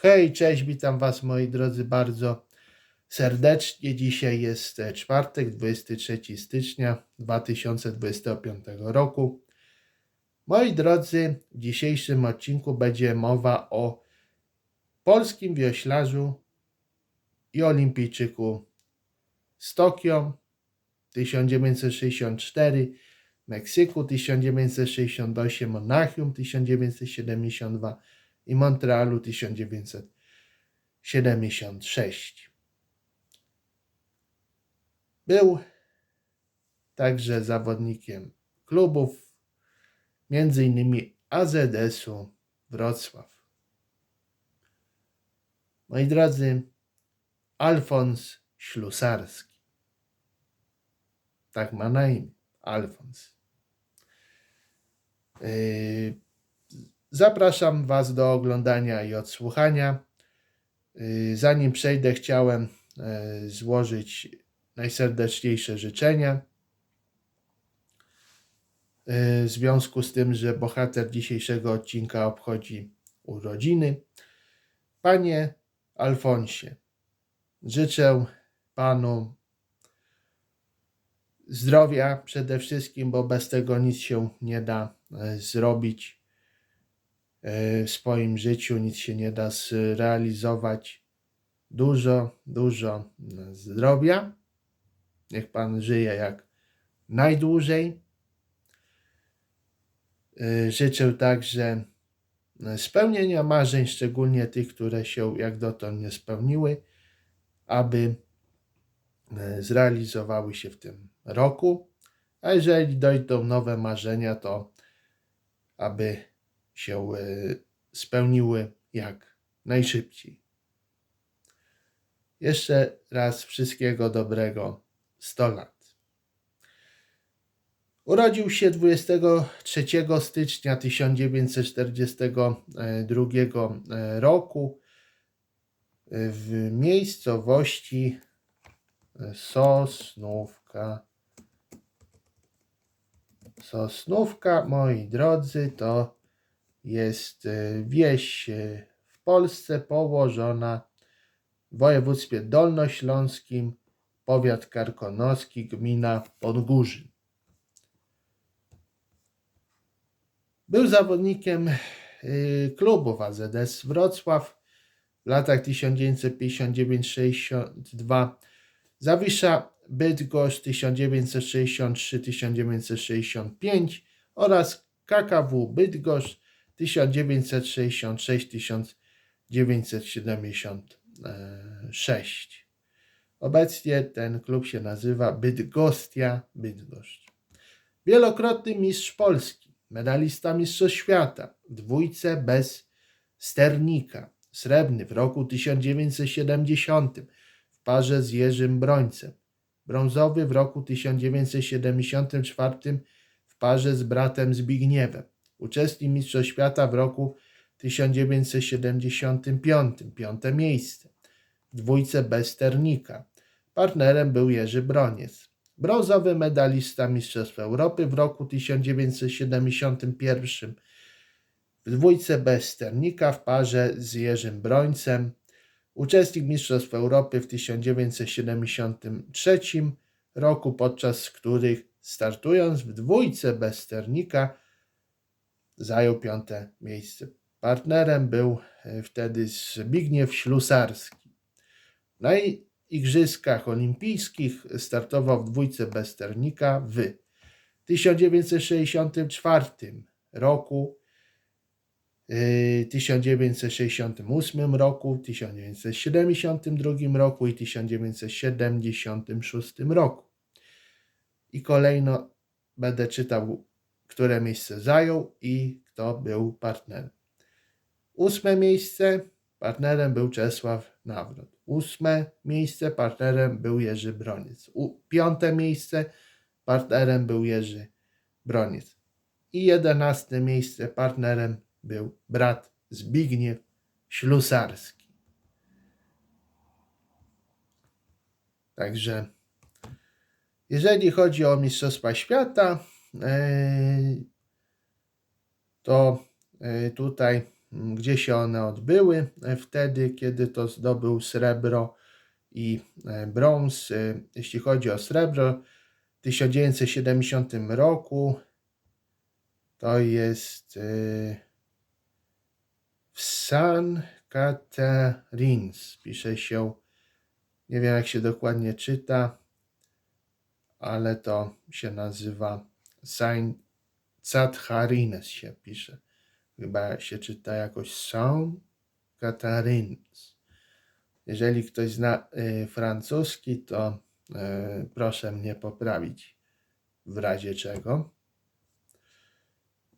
Hej, cześć, witam Was moi drodzy bardzo serdecznie. Dzisiaj jest e, czwartek, 23 stycznia 2025 roku. Moi drodzy, w dzisiejszym odcinku będzie mowa o polskim wioślarzu i olimpijczyku z Tokio 1964, Meksyku 1968, Monachium 1972 i Montrealu 1976. Był także zawodnikiem klubów, m.in. AZS-u Wrocław. Moi drodzy, Alfons Ślusarski. Tak ma na imię, Alfons. Yy, Zapraszam Was do oglądania i odsłuchania. Yy, Zanim przejdę, chciałem yy, złożyć najserdeczniejsze życzenia. Yy, W związku z tym, że bohater dzisiejszego odcinka obchodzi urodziny. Panie Alfonsie, życzę Panu zdrowia przede wszystkim, bo bez tego nic się nie da e, zrobić e, w swoim życiu, nic się nie da zrealizować. Dużo, dużo e, zdrowia. Niech Pan żyje jak najdłużej. E, Życzę także e, spełnienia marzeń, szczególnie tych, które się jak dotąd nie spełniły, aby e, zrealizowały się w tym roku. A jeżeli dojdą nowe marzenia, to aby się e, spełniły jak najszybciej. Jeszcze raz wszystkiego dobrego 100 lat. Urodził się 23 stycznia 1942 roku w miejscowości Sosnówka. Sosnówka, moi drodzy, to jest e, wieś e, w Polsce położona w województwie dolnośląskim, powiat karkonoski, gmina Podgórzyn. Był zawodnikiem y, klubów AZS Wrocław w latach 1959-62, Zawisza Bydgoszcz 1963-1965 oraz KKW Bydgoszcz 1966-1976. Obecnie ten klub się nazywa Bydgostia Bydgoszcz. Wielokrotny mistrz Polski, medalista Mistrzostw Świata, dwójce bez sternika, srebrny w roku 1970 w parze z Jerzym Brońcem, brązowy w roku 1974 w parze z bratem Zbigniewem, uczestnik Mistrzostw Świata w roku 1975, piąte miejsce, w dwójce bez sternika. Partnerem był Jerzy Broniec. Brązowy medalista Mistrzostw Europy w roku 1971 w dwójce bez sternika w parze z Jerzym Brońcem. Uczestnik Mistrzostw Europy w 1973 roku, podczas których startując w dwójce bez sternika zajął piąte miejsce. Partnerem był e, wtedy Zbigniew Ślusarski. Na Igrzyskach Olimpijskich startował w dwójce bez sternika w 1964 roku, y, 1968 roku, 1972 roku i 1976 roku. I kolejno będę czytał, które miejsce zajął i kto był partnerem. Ósme miejsce partnerem był Czesław Nawrot. Ósme miejsce partnerem był Jerzy Broniec. U, piąte miejsce partnerem był Jerzy Broniec. I jedenaste miejsce partnerem był brat Zbigniew Ślusarski. Także jeżeli chodzi o Mistrzostwa Świata, to e, tutaj m, gdzie się one odbyły e, wtedy, kiedy to zdobył srebro i brąz. Jeśli chodzi o srebro, w 1970 roku to jest w San Catarins. Pisze się, nie wiem jak się dokładnie czyta, ale to się nazywa Saint Catharines się pisze. Chyba się czyta jakoś Saint Catarins. Jeżeli ktoś zna y, francuski, to y, proszę mnie poprawić w razie czego.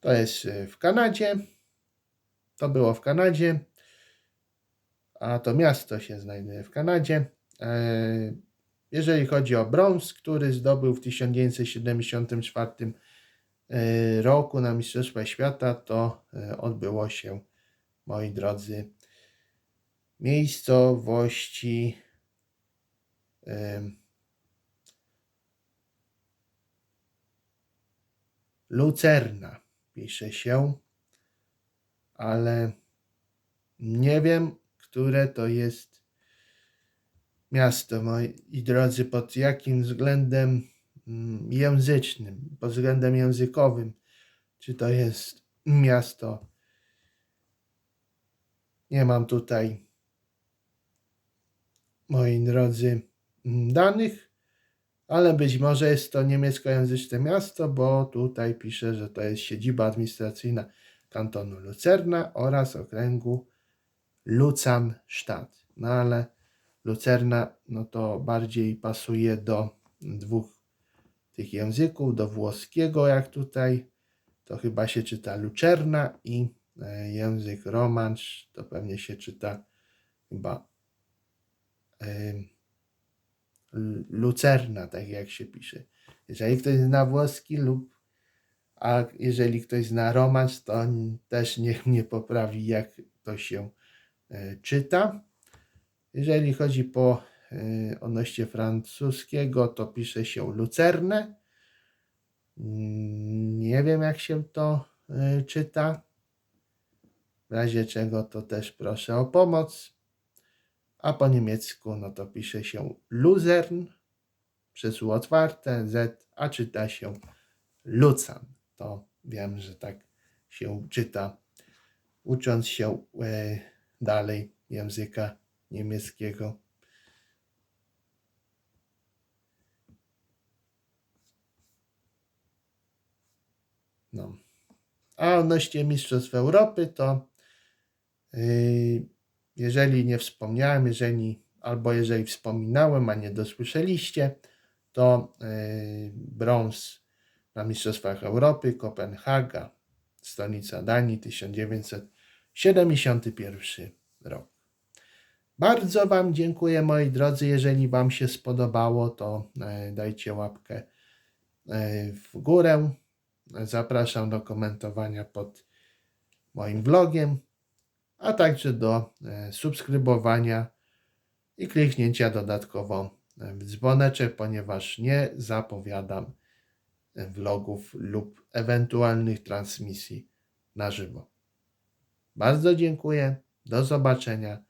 To jest y, w Kanadzie. To było w Kanadzie. A to miasto się znajduje w Kanadzie. E, Jeżeli chodzi o brąz, który zdobył w 1974 e, roku na Mistrzostwach Świata, to e, odbyło się, moi drodzy, miejscowości em, Lucerna pisze się, ale nie wiem, które to jest miasto, moi drodzy, pod jakim względem mm, języcznym, pod względem językowym, czy to jest miasto. Nie mam tutaj, moi drodzy, mm, danych, ale być może jest to niemieckojęzyczne miasto, bo tutaj pisze, że to jest siedziba administracyjna kantonu Lucerna oraz okręgu Lucan-Stadt. No ale Lucerna, no to bardziej pasuje do dwóch tych języków, do włoskiego, jak tutaj, to chyba się czyta Lucerna i e, język romancz, to pewnie się czyta chyba L- Lucerna, tak jak się pisze. Jeżeli ktoś zna włoski lub a jeżeli ktoś zna romans, to też niech mnie poprawi, jak to się e, czyta. Jeżeli chodzi po e, odnośnie francuskiego, to pisze się lucerne. Nie wiem, jak się to e, czyta. W razie czego to też proszę o pomoc. A po niemiecku, no to pisze się Luzern przez U otwarte, Z, a czyta się Lucan. To wiem, że tak się czyta, ucząc się e, dalej języka niemieckiego. No. A odnośnie Mistrzostw Europy, to yy, jeżeli nie wspomniałem, jeżeli albo jeżeli wspominałem, a nie dosłyszeliście, to yy, brąz na Mistrzostwach Europy, Kopenhaga, stolica Danii, 1971 rok. Bardzo Wam dziękuję, moi drodzy. Jeżeli Wam się spodobało, to e, dajcie łapkę e, w górę. Zapraszam do komentowania pod moim vlogiem, a także do e, subskrybowania i kliknięcia dodatkowo w dzwoneczek, ponieważ nie zapowiadam vlogów lub ewentualnych transmisji na żywo. Bardzo dziękuję. Do zobaczenia.